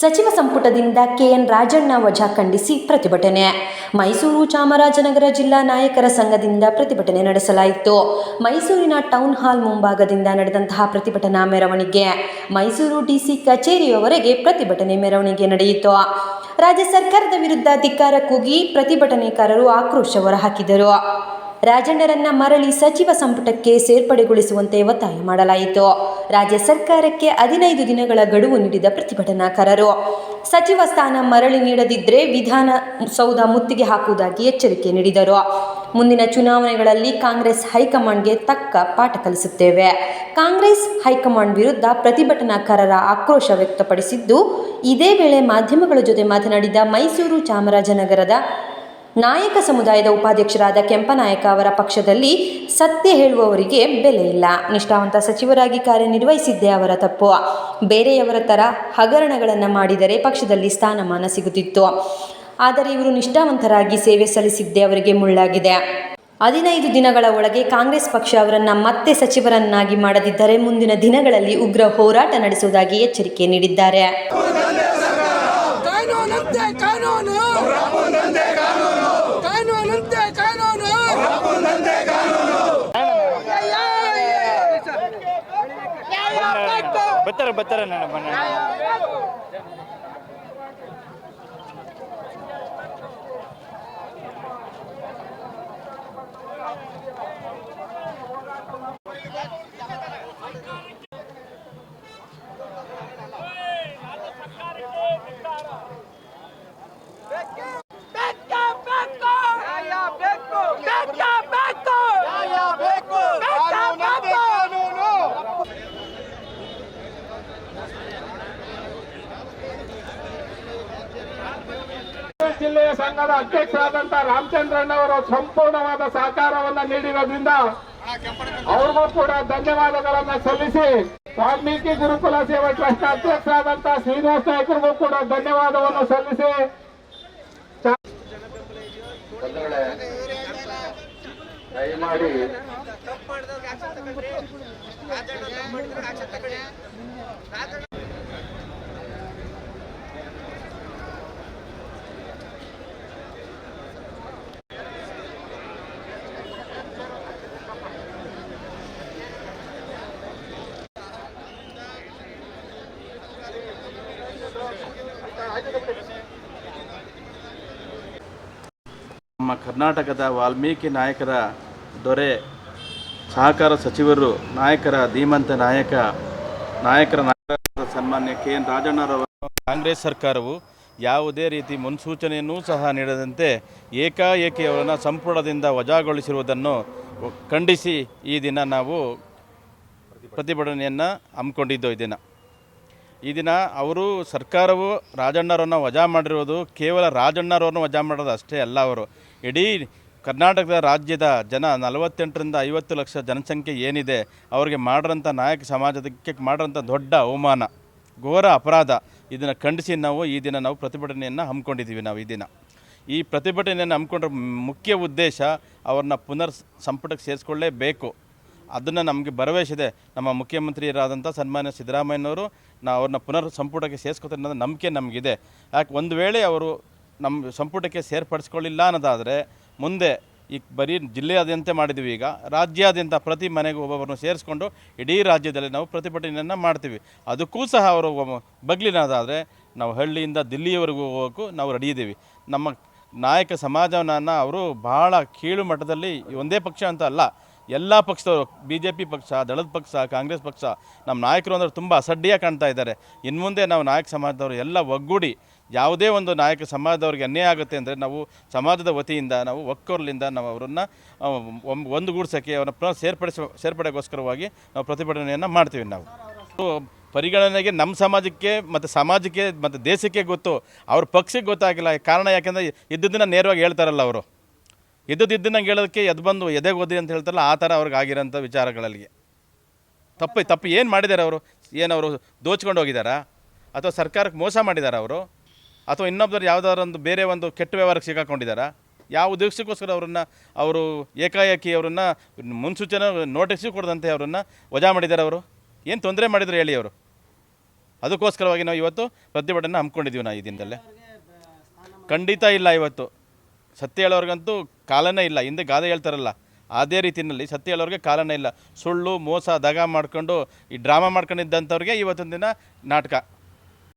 ಸಚಿವ ಸಂಪುಟದಿಂದ ಕೆಎನ್ ರಾಜಣ್ಣ ವಜಾ ಖಂಡಿಸಿ ಪ್ರತಿಭಟನೆ. ಮೈಸೂರು ಚಾಮರಾಜನಗರ ಜಿಲ್ಲಾ ನಾಯಕರ ಸಂಘದಿಂದ ಪ್ರತಿಭಟನೆ ನಡೆಸಲಾಯಿತು. ಮೈಸೂರಿನ ಟೌನ್ ಹಾಲ್ ಮುಂಭಾಗದಿಂದ ನಡೆದಂತಹ ಪ್ರತಿಭಟನಾ ಮೆರವಣಿಗೆ. ಮೈಸೂರು ಡಿಸಿ ಕಚೇರಿಯವರೆಗೆ ಪ್ರತಿಭಟನೆ ಮೆರವಣಿಗೆ ನಡೆಯಿತು. ರಾಜ್ಯ ಸರ್ಕಾರದ ವಿರುದ್ಧ ಧಿಕ್ಕಾರ ಕೂಗಿ ಪ್ರತಿಭಟನೆಕಾರರು ಆಕ್ರೋಶ ಹೊರಹಾಕಿದರು. ರಾಜಣ್ಣರನ್ನ ಮರಳಿ ಸಚಿವ ಸಂಪುಟಕ್ಕೆ ಸೇರ್ಪಡೆಗೊಳಿಸುವಂತೆ ಒತ್ತಾಯ ಮಾಡಲಾಯಿತು. ರಾಜ್ಯ ಸರ್ಕಾರಕ್ಕೆ ಹದಿನೈದು ದಿನಗಳ ಗಡುವು ನೀಡಿದ ಪ್ರತಿಭಟನಾಕಾರರು. ಸಚಿವ ಸ್ಥಾನ ಮರಳಿ ನೀಡದಿದ್ದರೆ ವಿಧಾನಸೌಧ ಮುತ್ತಿಗೆ ಹಾಕುವುದಾಗಿ ಎಚ್ಚರಿಕೆ ನೀಡಿದರು. ಮುಂದಿನ ಚುನಾವಣೆಗಳಲ್ಲಿ ಕಾಂಗ್ರೆಸ್ ಹೈಕಮಾಂಡ್ಗೆ ತಕ್ಕ ಪಾಠ ಕಲಿಸುತ್ತೇವೆ. ಕಾಂಗ್ರೆಸ್ ಹೈಕಮಾಂಡ್ ವಿರುದ್ಧ ಪ್ರತಿಭಟನಾಕಾರರ ಆಕ್ರೋಶ ವ್ಯಕ್ತಪಡಿಸಿದ್ದು, ಇದೇ ವೇಳೆ ಮಾಧ್ಯಮಗಳ ಜೊತೆ ಮಾತನಾಡಿದ ಮೈಸೂರು ಚಾಮರಾಜನಗರದ ನಾಯಕ ಸಮುದಾಯದ ಉಪಾಧ್ಯಕ್ಷರಾದ ಕೆಂಪನಾಯಕ ಅವರ ಪಕ್ಷದಲ್ಲಿ ಸತ್ಯ ಹೇಳುವವರಿಗೆ ಬೆಲೆ ಇಲ್ಲ. ನಿಷ್ಠಾವಂತ ಸಚಿವರಾಗಿ ಕಾರ್ಯನಿರ್ವಹಿಸಿದ್ದೇ ಅವರ ತಪ್ಪು. ಬೇರೆಯವರ ಥರ ಹಗರಣಗಳನ್ನು ಮಾಡಿದರೆ ಪಕ್ಷದಲ್ಲಿ ಸ್ಥಾನಮಾನ ಸಿಗುತ್ತಿತ್ತು. ಆದರೆ ಇವರು ನಿಷ್ಠಾವಂತರಾಗಿ ಸೇವೆ ಸಲ್ಲಿಸಿದ್ದೇ ಅವರಿಗೆ ಮುಳ್ಳಾಗಿದೆ. ಹದಿನೈದು ದಿನಗಳ ಒಳಗೆ ಕಾಂಗ್ರೆಸ್ ಪಕ್ಷ ಅವರನ್ನು ಮತ್ತೆ ಸಚಿವರನ್ನಾಗಿ ಮಾಡದಿದ್ದರೆ ಮುಂದಿನ ದಿನಗಳಲ್ಲಿ ಉಗ್ರ ಹೋರಾಟ ನಡೆಸುವುದಾಗಿ ಎಚ್ಚರಿಕೆ ನೀಡಿದ್ದಾರೆ. பத்திர பத்திர நினைப்பேன் ಜಿಲ್ಲೆಯ ಸಂಘದ ಅಧ್ಯಕ್ಷರಾದಂತ ರಾಮಚಂದ್ರಣ್ಣವರು ಸಂಪೂರ್ಣವಾದ ಸಹಕಾರವನ್ನ ನೀಡಿರೋದ್ರಿಂದ ಅವ್ರಿಗೂ ಕೂಡ ಧನ್ಯವಾದಗಳನ್ನ ಸಲ್ಲಿಸಿ ವಾಲ್ಮೀಕಿ ಗುರುಕುಲ ಸೇವಾ ಟ್ರಸ್ಟ್ ಅಧ್ಯಕ್ಷರಾದಂತಹ ಶ್ರೀನಿವಾಸ ನಾಯ್ಕರಿಗೂ ಕೂಡ ಧನ್ಯವಾದವನ್ನು ಸಲ್ಲಿಸಿ. ದಯಮಾಡಿ ಕರ್ನಾಟಕದ ವಾಲ್ಮೀಕಿ ನಾಯಕರ ದೊರೆ ಸಹಕಾರ ಸಚಿವರು, ನಾಯಕರ ಧೀಮಂತ ನಾಯಕ, ನಾಯಕರ ನಾಯಕರ ಸನ್ಮಾನ್ಯ ಕೆ. ಎನ್. ರಾಜಣ್ಣರವರು, ಕಾಂಗ್ರೆಸ್ ಸರ್ಕಾರವು ಯಾವುದೇ ರೀತಿ ಮುನ್ಸೂಚನೆಯನ್ನೂ ಸಹ ನೀಡದಂತೆ ಏಕಾಏಕಿ ಅವರನ್ನು ಸಂಪುಟದಿಂದ ವಜಾಗೊಳಿಸಿರುವುದನ್ನು ಖಂಡಿಸಿ ಈ ದಿನ ನಾವು ಪ್ರತಿಭಟನೆಯನ್ನು ಹಮ್ಮಿಕೊಂಡಿದ್ದು ಈ ದಿನ. ಈ ದಿನ ಅವರು ಸರ್ಕಾರವು ರಾಜಣ್ಣರನ್ನು ವಜಾ ಮಾಡಿರೋದು ಕೇವಲ ರಾಜಣ್ಣರವ್ರನ್ನ ವಜಾ ಮಾಡೋದು ಅಷ್ಟೇ ಅಲ್ಲ ಅವರು. ಇಡೀ ಕರ್ನಾಟಕದ ರಾಜ್ಯದ ಜನ ನಲವತ್ತೆಂಟರಿಂದ ಐವತ್ತು ಲಕ್ಷ ಜನಸಂಖ್ಯೆ ಏನಿದೆ, ಅವರಿಗೆ ಮಾಡಿರೋಂಥ ನಾಯಕ ಸಮಾಜಕ್ಕೆ ಮಾಡಿರೋಂಥ ದೊಡ್ಡ ಅವಮಾನ, ಘೋರ ಅಪರಾಧ ಇದನ್ನು ಖಂಡಿಸಿ ನಾವು ಈ ದಿನ ನಾವು ಪ್ರತಿಭಟನೆಯನ್ನು ಹಮ್ಮಿಕೊಂಡಿದ್ದೀವಿ ನಾವು ಈ ದಿನ. ಈ ಪ್ರತಿಭಟನೆಯನ್ನು ಹಮ್ಮಿಕೊಂಡ್ರ ಮುಖ್ಯ ಉದ್ದೇಶ ಅವ್ರನ್ನ ಪುನರ್ ಸಂಪುಟಕ್ಕೆ ಸೇರಿಸ್ಕೊಳ್ಳೇಬೇಕು. ಅದನ್ನು ನಮಗೆ ಭರವಸೆ ನಮ್ಮ ಮುಖ್ಯಮಂತ್ರಿಯರಾದಂಥ ಸನ್ಮಾನ್ಯ ಸಿದ್ದರಾಮಯ್ಯನವರು ನಾವು ಅವ್ರನ್ನ ಪುನರ್ ಸಂಪುಟಕ್ಕೆ ಸೇರಿಸ್ಕೊತಾರೆ ಅನ್ನೋದು ನಂಬಿಕೆ ನಮಗಿದೆ. ಯಾಕೆ ಒಂದು ವೇಳೆ ಅವರು ನಮ್ಮ ಸಂಪುಟಕ್ಕೆ ಸೇರ್ಪಡಿಸ್ಕೊಳ್ಳಿಲ್ಲ ಅನ್ನೋದಾದರೆ ಮುಂದೆ ಈ ಬರೀ ಜಿಲ್ಲೆಯಾದ್ಯಂತ ಮಾಡಿದ್ವಿ ಈಗ. ರಾಜ್ಯಾದ್ಯಂತ ಪ್ರತಿ ಮನೆಗೂ ಒಬ್ಬೊಬ್ಬರನ್ನು ಸೇರಿಸ್ಕೊಂಡು ಇಡೀ ರಾಜ್ಯದಲ್ಲಿ ನಾವು ಪ್ರತಿಭಟನೆಯನ್ನು ಮಾಡ್ತೀವಿ. ಅದಕ್ಕೂ ಸಹ ಅವರು ಬಗ್ಲಿನದಾದರೆ ನಾವು ಹಳ್ಳಿಯಿಂದ ದಿಲ್ಲಿಯವರೆಗೂ ಹೋಗೋಕ್ಕೂ ನಾವು ರೆಡಿ ಇದ್ದೀವಿ ನಮ್ಮ ನಾಯಕ ಸಮಾಜವನ್ನು ಅವರು ಬಹಳ ಕೀಳು ಮಟ್ಟದಲ್ಲಿ ಒಂದೇ ಪಕ್ಷ ಅಂತ ಅಲ್ಲ. ಎಲ್ಲ ಪಕ್ಷದವರು ಬಿ ಜೆ ಪಿ ಪಕ್ಷ, ದಳದ ಪಕ್ಷ, ಕಾಂಗ್ರೆಸ್ ಪಕ್ಷ ನಮ್ಮ ನಾಯಕರು ಅಂದರೆ ತುಂಬ ಅಸಡ್ಡಿಯಾಗಿ ಕಾಣ್ತಾ ಇದ್ದಾರೆ. ಇನ್ನು ಮುಂದೆ ನಾವು ನಾಯಕ ಸಮಾಜದವರು ಎಲ್ಲ ಒಗ್ಗೂಡಿ ಯಾವುದೇ ಒಂದು ನಾಯಕ ಸಮಾಜದವ್ರಿಗೆ ಅನ್ಯಾಯ ಆಗುತ್ತೆ ಅಂದರೆ ನಾವು ಸಮಾಜದ ವತಿಯಿಂದ, ನಾವು ಒಕ್ಕೋರ್ಲಿಂದ ನಾವು ಅವರನ್ನು ಒಂದುಗೂಡಿಸೋಕ್ಕೆ ಅವರನ್ನ ಪುನಃ ಸೇರ್ಪಡಿಸ, ಸೇರ್ಪಡೆಗೋಸ್ಕರವಾಗಿ ನಾವು ಪ್ರತಿಭಟನೆಯನ್ನು ಮಾಡ್ತೀವಿ ನಾವು. ಪರಿಗಣನೆಗೆ ನಮ್ಮ ಸಮಾಜಕ್ಕೆ ಮತ್ತು ಸಮಾಜಕ್ಕೆ ಮತ್ತು ದೇಶಕ್ಕೆ ಗೊತ್ತು. ಅವ್ರ ಪಕ್ಷಕ್ಕೆ ಗೊತ್ತಾಗಿಲ್ಲ. ಕಾರಣ ಯಾಕೆಂದರೆ ಇದ್ದದನ್ನು ನೇರವಾಗಿ ಹೇಳ್ತಾರಲ್ಲ ಅವರು. ಇದ್ದದ್ದು ಇದ್ದನ್ನಂಗೆ ಹೇಳೋದಕ್ಕೆ ಎದ್ದು ಬಂದು ಎದೆಗೆ ಓದಿ ಅಂತ ಹೇಳ್ತಾರಲ್ಲ, ಆ ಥರ ಅವ್ರಿಗೆ ಆಗಿರೋಂಥ ವಿಚಾರಗಳಲ್ಲಿ ತಪ್ಪು ತಪ್ಪು ಏನು ಮಾಡಿದ್ದಾರೆ ಅವರು? ಏನು ಅವರು ದೋಚ್ಕೊಂಡು ಹೋಗಿದ್ದಾರಾ? ಅಥವಾ ಸರ್ಕಾರಕ್ಕೆ ಮೋಸ ಮಾಡಿದ್ದಾರೆ ಅವರು? ಅಥವಾ ಇನ್ನೊಬ್ಬರು ಯಾವುದಾದ್ರು ಒಂದು ಬೇರೆ ಒಂದು ಕೆಟ್ಟ ವ್ಯವಹಾರಕ್ಕೆ ಸಿಕ್ಕಾಕೊಂಡಿದ್ದಾರಾ? ಯಾವ ಉದ್ದೇಶಕ್ಕೋಸ್ಕರ ಅವರನ್ನು ಅವರು ಏಕಾಏಕಿ ಅವರನ್ನು ಮುನ್ಸೂಚನೆ, ನೋಟಿಸು ಕೊಡದಂತೆ ಅವರನ್ನು ವಜಾ ಮಾಡಿದ್ದಾರೆ ಅವರು? ಏನು ತೊಂದರೆ ಮಾಡಿದ್ರು ಹೇಳಿ ಅವರು? ಅದಕ್ಕೋಸ್ಕರವಾಗಿ ನಾವು ಇವತ್ತು ಪ್ರತಿಭಟನೆ ಹಮ್ಮಿಕೊಂಡಿದ್ದೀವಿ ನಾವು ಈ ದಿನದಲ್ಲೇ. ಖಂಡಿತ ಇಲ್ಲ ಇವತ್ತು. ಸತ್ಯ ಹೇಳೋರ್ಗಂತೂ ಕಾಲನೇ ಇಲ್ಲ. ಹಿಂದೆ ಗಾದೆ ಹೇಳ್ತಾರಲ್ಲ, ಅದೇ ರೀತಿಯಲ್ಲಿ ಸತ್ಯ ಹೇಳೋರಿಗೆ ಕಾಲನೇ ಇಲ್ಲ. ಸುಳ್ಳು, ಮೋಸ, ದಗ ಮಾಡ್ಕೊಂಡು, ಈ ಡ್ರಾಮಾ ಮಾಡ್ಕೊಂಡಿದ್ದಂಥವ್ರಿಗೆ ಇವತ್ತೊಂದು ದಿನ ನಾಟಕ.